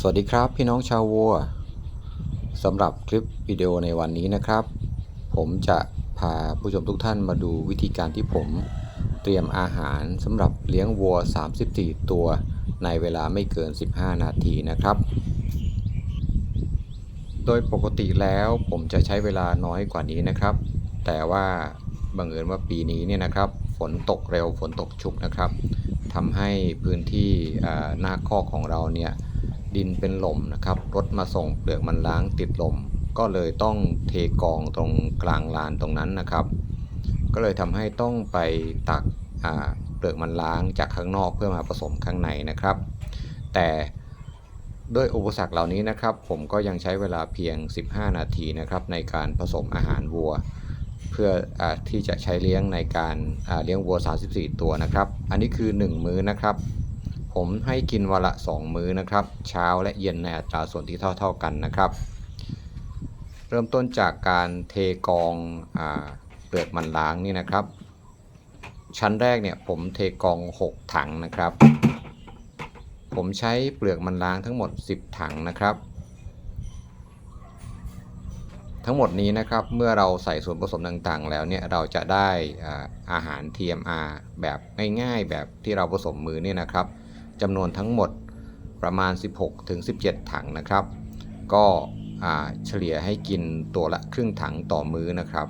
สวัสดีครับพี่น้องชาววัวสำหรับคลิปวิดีโอในวันนี้นะครับ ผมจะพาผู้ชมทุกท่านมาดูวิธีการที่ผมเตรียมอาหารสำหรับเลี้ยงวัว 34 ตัวในเวลาไม่เกิน 15 นาทีนะครับ โดยปกติแล้วผมจะใช้เวลาน้อยกว่านี้นะครับ แต่ว่าบังเอิญว่าปีนี้เนี่ยนะครับฝนตกเร็วฝนตกชุกนะครับทำให้พื้นที่หน้าคอกของเราเนี่ย ดินเป็นหล่มนะครับรถมาส่งเปลือกมันล้างติดลม ก็เลยต้องเทกองตรงกลางลานตรงนั้นนะครับ ก็เลยทำให้ต้องไปตักเปลือกมันล้างจากข้างนอกเพื่อมาผสมข้างในนะครับ แต่ด้วยอุปสรรคเหล่านี้นะครับ ผมก็ยังใช้เวลาเพียง 15 นาทีนะครับ ในการผสมอาหารวัว เพื่ออที่จะใช้เลี้ยงในการเลี้ยงวัว 34 ตัวนะครับ อันนี้คือ 1 มื้อนะครับ ผมให้กินวันละ 2 มื้อนะครับ เช้าและเย็นในอัตราส่วนที่เท่า ๆกันนะครับ เริ่มต้นจากการเทกองอเปลือกมันล้างนี่นะครับ ชั้นแรกเนี่ยผมเทกอง 6 ถังนะครับ ผมใช้เปลือกมันล้างทั้งหมด 10 ถังนะครับ ทั้งหมดนี้นะครับเมื่อเราใส่ส่วนผสมต่างๆ แล้วเนี่ยเราจะได้อาอาหาร TMR แบบง่ายๆ แบบที่เราผสมมือเนี่ยนะครับ จำนวนทั้งหมดประมาณ 16-17 ถังนะครับ ก็เฉลี่ยให้กินตัวละครึ่งถังต่อมื้อนะครับ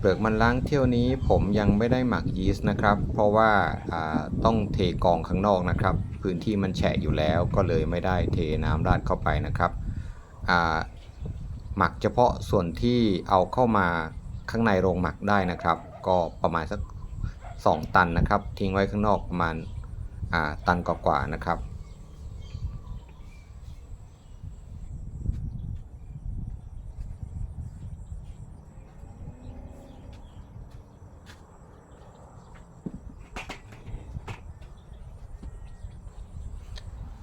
เปลือกมันล้างเที่ยวนี้ผมยังไม่ได้หมักยีสต์นะครับ เพราะว่าาต้องเทกองข้างนอกนะครับ พื้นที่มันแฉะอยู่แล้วก็เลยไม่ได้เทน้ำราดเข้าไปนะครับหมักเฉพาะส่วนที่เอาเข้ามาข้างในโรงหมักได้นะครับ ก็ประมาณสัก 2 ตันนะครับ ทิ้งไว้ข้างนอกประมาณาตันกว่าๆนะครับ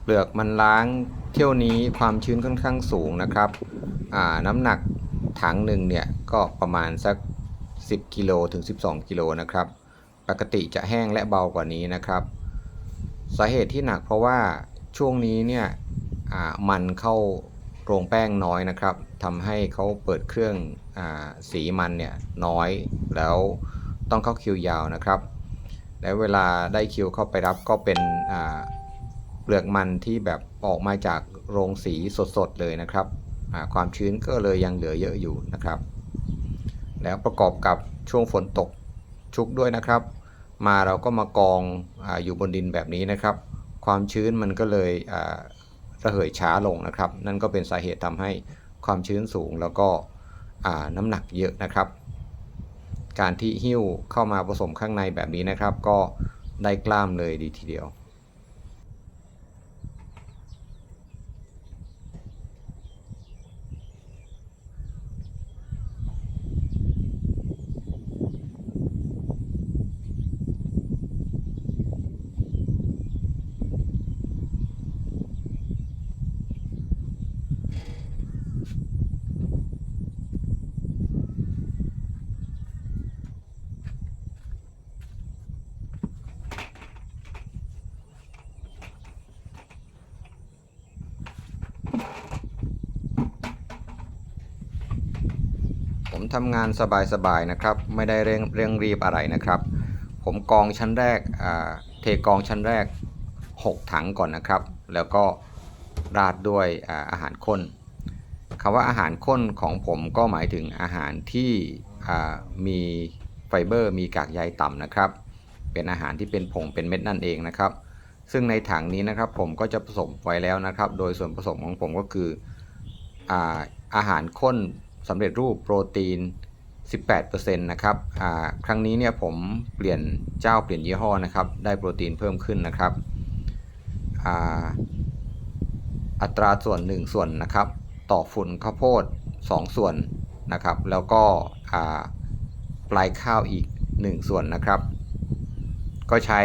เปลือกมันล้างเที่ยวนี้ความชื้นค่อนข้างสูงนะครับน้ำหนักถังหนึ่งเนี่ยก็ประมาณสัก 10กิโลถึง 12กิโลนะครับ ปกติจะแห้งและเบากว่านี้นะครับ สาเหตุที่หนักเพราะว่าช่วงนี้เนี่ยมันเข้าโรงแป้งน้อยนะครับทำให้เขาเปิดเครื่องอสีมันเนี่ยน้อยแล้วต้องเข้าคิวยาวนะครับ แล้วเวลาได้คิวเข้าไปรับก็เป็นอ่า เปลือกมันที่แบบออกมาจากโรงสีสดๆเลยนะครับ ความชื้นก็เลยยังเหลือเยอะอยู่นะครับ แล้วประกอบกับช่วงฝนตกชุกด้วยนะครับ มาเราก็มากองออยู่บนดินแบบนี้นะครับ ความชื้นมันก็เลยระเหยช้าลงนะครับ นั่นก็เป็นสาเหตุทำให้ความชื้นสูงแล้วก็น้ำหนักเยอะนะครับ การที่หิ้วเข้ามาผสมข้างในแบบนี้นะครับ ก็ได้กล้ามเลยดีทีเดียว ทำงานสบายๆนะครับ ไม่ได้เร่งเร่งรีบอะไรนะครับ ผมกองชั้นแรกเทกองชั้นแรก 6 ถังก่อนนะครับ แล้วก็ราดด้วยอาอาหารข้นคำว่าอาหารข้นของผมก็หมายถึงอาหารที่มีไฟเบอร์ มีกากใยต่ำนะครับ เป็นอาหารที่เป็นผงเป็นเม็ดนั่นเองนะครับ ซึ่งในถังนี้นะครับผมก็จะผสมไว้แล้วนะครับ โดยส่วนผสมของผมก็คืออาอาหารข้น สำเร็จรูปโปรตีน 18%นะครับครั้งนี้เนี่ยผมเปลี่ยนเจ้าเปลี่ยนยี่ห้อนะครับ ได้โปรตีนเพิ่มขึ้นนะครับอัตราส่วน 1 ส่วนนะครับ ต่อฝุ่นข้าวโพด 2 ส่วนนะครับ แล้วก็ปลายข้าวอีก 1 ส่วนนะครับ ก็ใช้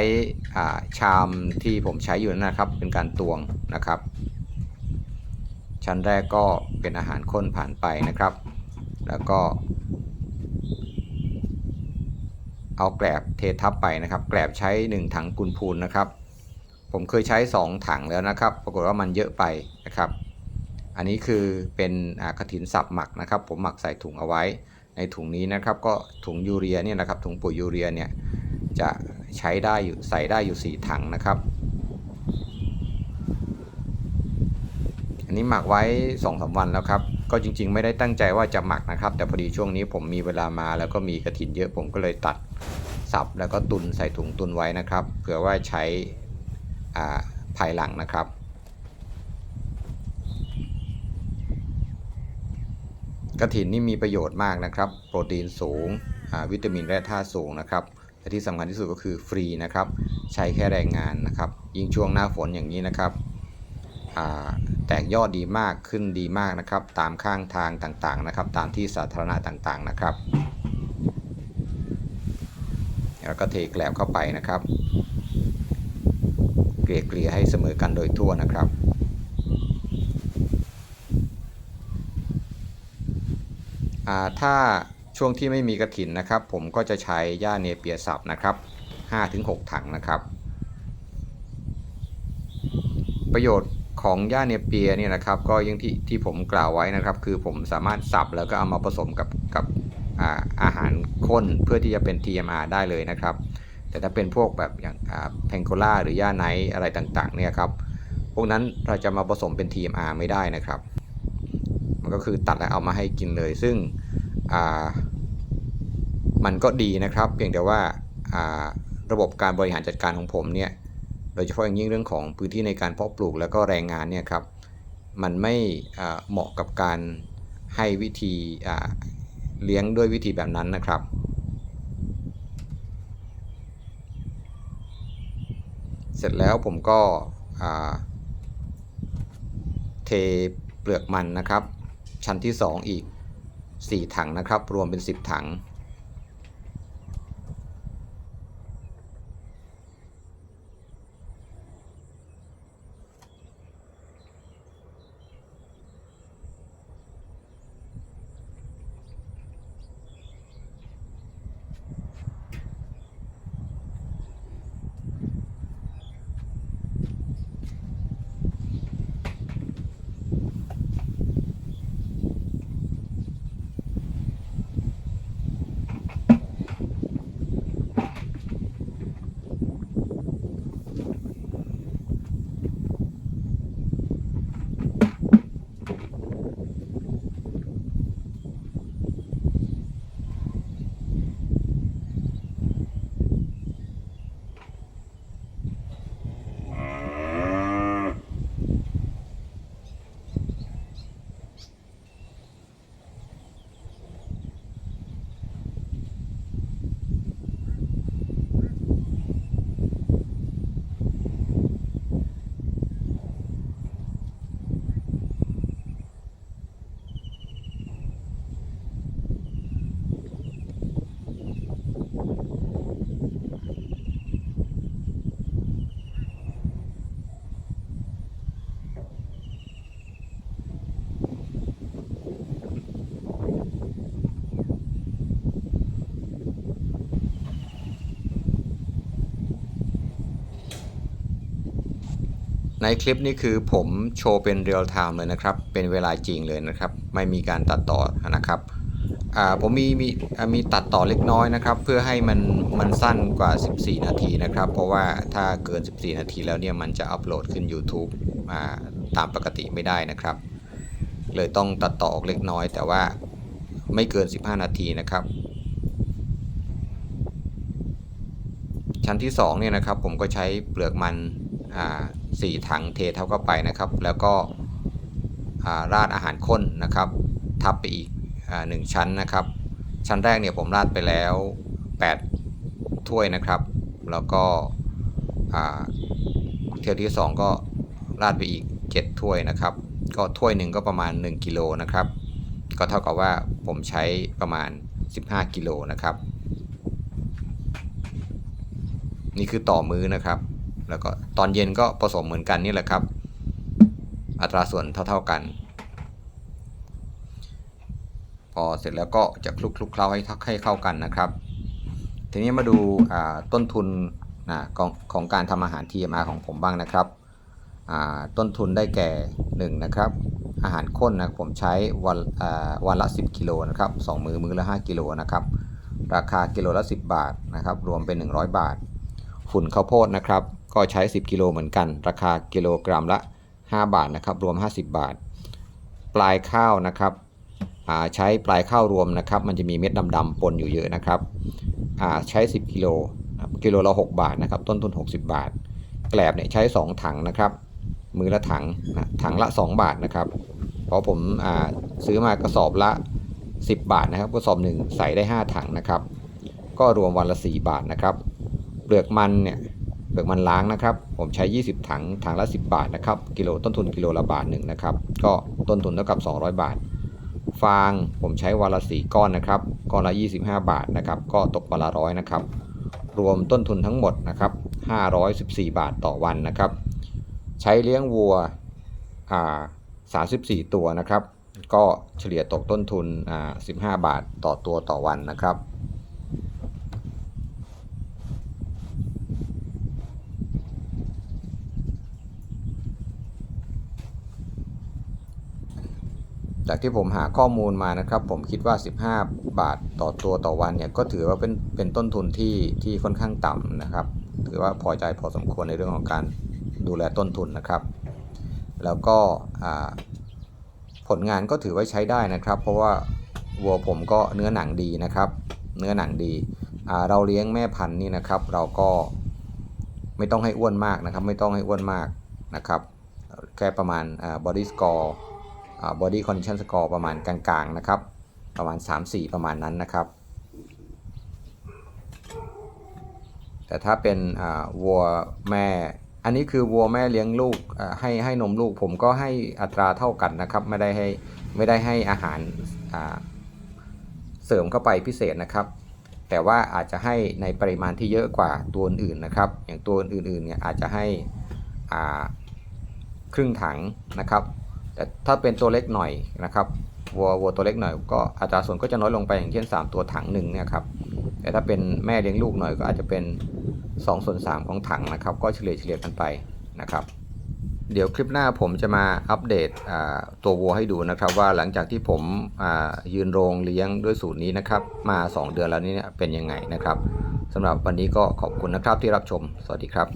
ชามที่ผมใช้อยู่นั่นนะครับ เป็นการตวงนะครับ ชั้นแรกก็เป็นอาหารข้นผ่านไปนะครับ แล้วก็ เอาแกลบเททับไปนะครับ แกลบใช้ 1 ถังกุนพูนนะครับ ผมเคยใช้ 2 ถังแล้วนะครับ ปรากฏว่ามันเยอะไปนะครับ อันนี้คือเป็นกระถินสับหมักนะครับ ผมหมักใส่ถุงเอาไว้ ในถุงนี้นะครับ ก็ถุงยูเรียเนี่ยนะครับ ถุงปุ๋ยยูเรียเนี่ยจะใช้ได้อยู่ใส่ได้อยู่ 4 ถังนะครับ อันนี้หมักไว้2อสวันแล้วครับ ก็จริงๆ ไม่ได้ตั้งใจว่าจะหมักนะครับ แต่พอดีช่วงนี้ผมมีเวลามาแล้วก็มีกระถินเยอะผมก็เลยตัดสับแล้วก็ตุนใส่ถุงตุนไว้นะครับเผื่อว่าใช้อ่าภายหลังนะครับ กระถินนี่มีประโยชน์มากนะครับ โปรตีนสูงวิตามินและธาตุสูงนะครับและที่สำคัญที่สุดก็คือฟรีนะครับ ใช้แค่แรงงานนะครับ ยิ่งช่วงหน้าฝนอย่างนี้นะครับ แตกยอดดีมากขึ้นดีมากนะครับ ตามข้างทางต่างๆนะครับ ตามที่สาธารณะต่างๆนะครับ แล้วก็เทแกลบเข้าไปนะครับ เกลี่ยให้เสมอกันโดยทั่วนะครับถ้าช่วงที่ไม่มีกระถินนะครับ ผมก็จะใช้หญ้าเนเปียสับนะครับ 5-6 ถังนะครับ ประโยชน์ ของหญ้าเนเปียเนี่ยนะครับ ก็อยังที่ที่ผมกล่าวไว้นะครับ คือผมสามารถสับแล้วก็เอามาผสมกับกับอ่าอาหารข้นเพื่อที่จะเป็น TMR ได้เลยนะครับ แต่ถ้าเป็นพวกแบบอย่างแพงโคล่าหรือหญ้าไนอะไรต่างๆ เนี่ยครับ พวกนั้นเราจะมาผสมเป็น TMR ไม่ได้นะครับ มันก็คือตัดแล้วเอามาให้กินเลย ซึ่งอ่ามันก็ดีนะครับ เพียงแต่ว่าอ่าระบบการบริหารจัดการของผมเนี่ย โดยเฉพาะอย่างยิ่งเรื่องของพื้นที่ในการเพาะปลูกแล้วก็แรงงานเนี่ยครับมันไม่เหมาะกับการให้วิธีเลี้ยงด้วยวิธีแบบนั้นนะครับ เสร็จแล้วผมก็เทเปลือกมันนะครับ ชั้นที่ 2 อีก 4 ถังนะครับ รวมเป็น 10 ถัง ในคลิปนี้คือผมโชว์เป็นเรียลไทม์เลยนะครับ เป็นเวลาจริงเลยนะครับ ไม่มีการตัดต่อนะครับผมมีมีมีตัดต่อเล็กน้อยนะครับ เพื่อให้มันมันสั้นกว่า 14 นาทีนะครับ เพราะว่าถ้าเกิน 14 นาทีแล้วเนี่ยมันจะอัปโหลดขึ้น YouTube าตามปกติไม่ได้นะครับ เลยต้องตัดต่อออกเล็กน้อย แต่ว่าไม่เกิน 15 นาทีนะครับ ชั้นที่2เนี่ยนะครับผมก็ใช้เปลือกมันอ่า สี่ถังเทเท่าเข้าไปนะครับ แล้วก็ราดอาหารข้นนะครับ ทับไปอีกอ่าหนึ่งชั้นนะครับ ชั้นแรกเนี่ยผมราดไปแล้ว 8 ถ้วยนะครับ แล้วก็เที่ยวที่ 2 ก็ราดไปอีก 7 ถ้วยนะครับ ก็ถ้วยหนึ่งก็ประมาณ 1 กิโลนะครับ ก็เท่ากับว่าผมใช้ประมาณ 15 กิโลนะครับ นี่คือต่อมื้อนะครับ แล้วก็ตอนเย็นก็ผสมเหมือนกันนี่แหละครับ อัตราส่วนเท่าๆกัน พอเสร็จแล้วก็จะคลุกคลุกเคล้าให้ให้เข้ากันนะครับ ทีนี้มาดูาต้นทุนของของการทำอาหาร TMR ของผมบ้างนะครับ ต้นทุนได้แก่1นะครับอาหารข้นนะผมใช้วันวันละ 10กิโลนะครับสองมือมือละ 5กิโลนะครับราคากิโลละ 10 บาทนะครับรวมเป็น 100 บาท ฝุ่นข้าวโพดนะครับ ก็ใช้ 10 กิโลเหมือนกัน ราคากิโลกรัมละ 5 บาทนะครับ รวม 50 บาท ปลายข้าวนะครับใช้ปลายข้าวรวมนะครับ มันจะมีเม็ดดำๆปนอยู่เยอะนะครับใช้ 10 กิโลกิโลละ6บาทนะครับ ต้นทุน 60 บาท แกลบเนี่ยใช้ 2 ถังนะครับ มือละถังนะถังละ 2 บาทนะครับ เพราะผมซื้อมากระสอบละ 10 บาทนะครับ กระสอบหนึ่งใส่ได้ 5 ถังนะครับ ก็รวมวันละ 4 บาทนะครับ เปลือกมันเนี่ย เปลือกมันล้างนะครับ ผมใช้ 20 ถัง ถังละ 10 บาทนะครับ กิโลต้นทุนกิโลละบาทหนึ่งนะครับ ก็ต้นทุนเท่ากับ 200 บาท ฟางผมใช้วันละ4ก้อนนะครับ ก้อนละ 25 บาทนะครับ ก็ตกวันละร้อยนะครับ รวมต้นทุนทั้งหมดนะครับ 514 บาทต่อวันนะครับ ใช้เลี้ยงวัวอ่า34 ตัวนะครับ ก็เฉลี่ยตกต้นทุนอ่า15 บาทต่อตัวต่อวันนะครับ จากที่ผมหาข้อมูลมานะครับ ผมคิดว่า 15 บาทต่อตัวต่อวันเนี่ยก็ถือว่าเป็นเป็นต้นทุนที่ที่ค่อนข้างต่ำนะครับ ถือว่าพอใจพอสมควรในเรื่องของการดูแลต้นทุนนะครับ แล้วก็ผลงานก็ถือว่าใช้ได้นะครับ เพราะว่าวัวผมก็เนื้อหนังดีนะครับ เนื้อหนังดีเราเลี้ยงแม่พันธุ์นี่นะครับ เราก็ไม่ต้องให้อ้วนมากนะครับ ไม่ต้องให้อ้วนมากนะครับ แค่ประมาณบอ่า body score อ่า body condition score ประมาณกลางๆนะครับ ประมาณ 3-4 ประมาณนั้นนะครับ แต่ถ้าเป็นวัวแม่ อันนี้คือวัวแม่เลี้ยงลูกให้ให้นมลูกผมก็ให้อัตราเท่ากันนะครับ ไม่ได้ให้ไม่ได้ให้อาหาราเสริมเข้าไปพิเศษนะครับ แต่ว่าอาจจะให้ในปริมาณที่เยอะกว่าตัวอื่นๆนะครับ อย่างตัวอื่นๆเนี่ยอาจจะให้ครึ่งถังนะครับ แต่ถ้าเป็นตัวเล็กหน่อยนะครับวัววัวตัวเล็กหน่อยก็อัตราส่วนก็จะน้อยลงไปอย่างเช่น 3 ตัวถังหนึ่งเนี่ยครับแต่ถ้าเป็นแม่เลี้ยงลูกหน่อยก็อาจจะเป็น2ส่วน3ของถังนะครับก็เฉลี่ยเฉลี่ยกันไปนะครับเดี๋ยวคลิปหน้าผมจะมาอัปเดตตัววัวให้ดูนะครับ ว่าหลังจากที่ผมยืนโรงเลี้ยงด้วยสูตรนี้นะครับมา 2 เดือนแล้วนี่เป็นยังไงนะครับสำหรับวันนี้ก็ขอบคุณนะครับที่รับชม สวัสดีครับ